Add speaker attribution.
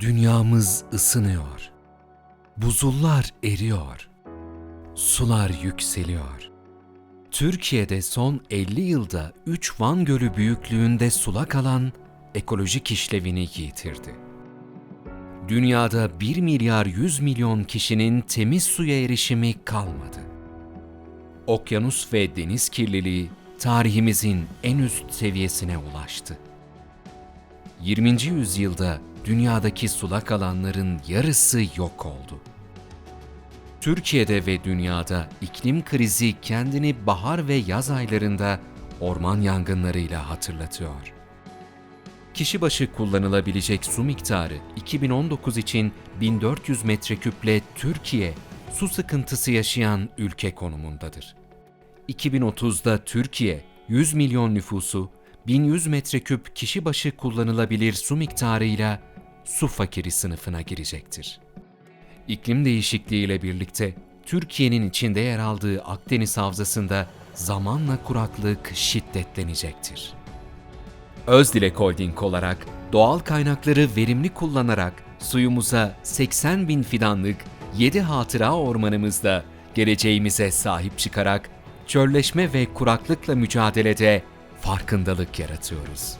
Speaker 1: Dünyamız ısınıyor. Buzullar eriyor. Sular yükseliyor. Türkiye'de son 50 yılda 3 Van Gölü büyüklüğünde sulak alan ekolojik işlevini yitirdi. Dünyada 1 milyar 100 milyon kişinin temiz suya erişimi kalmadı. Okyanus ve deniz kirliliği tarihimizin en üst seviyesine ulaştı. 20. yüzyılda dünyadaki sulak alanların yarısı yok oldu. Türkiye'de ve dünyada iklim krizi kendini bahar ve yaz aylarında orman yangınlarıyla hatırlatıyor. Kişi başı kullanılabilecek su miktarı 2019 için 1400 metreküple Türkiye su sıkıntısı yaşayan ülke konumundadır. 2030'da Türkiye 100 milyon nüfusu 1100 metreküp kişi başı kullanılabilir su miktarıyla su fakiri sınıfına girecektir. İklim değişikliğiyle birlikte Türkiye'nin içinde yer aldığı Akdeniz Havzası'nda zamanla kuraklık şiddetlenecektir. Özdilek Holding olarak doğal kaynakları verimli kullanarak suyumuza 80 bin fidanlık 7 hatıra ormanımızda geleceğimize sahip çıkarak çölleşme ve kuraklıkla mücadelede farkındalık yaratıyoruz.